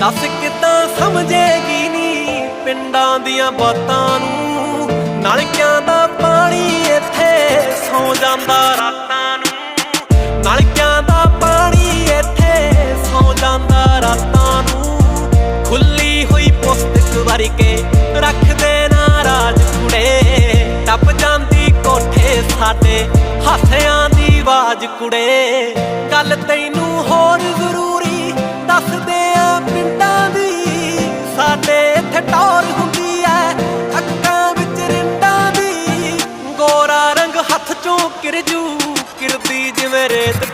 ਦੱਸ ਕਿਦਾਂ ਸਮਝੇਗੀ ਨੀ ਪਿੰਡਾਂ ਦੀਆਂ ਬਾਤਾਂ ਨੂੰ? ਨਲਕਿਆਂ ਦਾ ਪਾਣੀ ਇੱਥੇ ਸੌ ਜਾਂਦਾ ਰਾਤਾਂ ਨੂੰ। ਨਲਕਿਆਂ ਦਾ ਪਾਣੀ ਇੱਥੇ ਸੌ ਜਾਂਦਾ ਰਾਤਾਂ ਨੂੰ। ਖੁੱਲੀ ਹੋਈ ਪੁਸਤਕ ਵਰਗੇ ਰੱਖਦੇ ਨਾ ਰਾਜ ਕੁੜੇ। ਟੱਪ ਜਾਂਦੀ ਕੋਠੇ ਸਾਡੇ ਹਾਸਿਆਂ ਦੀ ਆਵਾਜ਼ ਕੁੜੇ। ਕੱਲ ਤੈਨੂੰ ਹੋਰ ਜ਼ਰੂਰੀ ਦੱਸ ਦੇ ਹੱਥ ਚੋਂ ਕਿਰਜੂ ਕਿਰਦੀ ਜਿਵੇਂ ਰੇਤ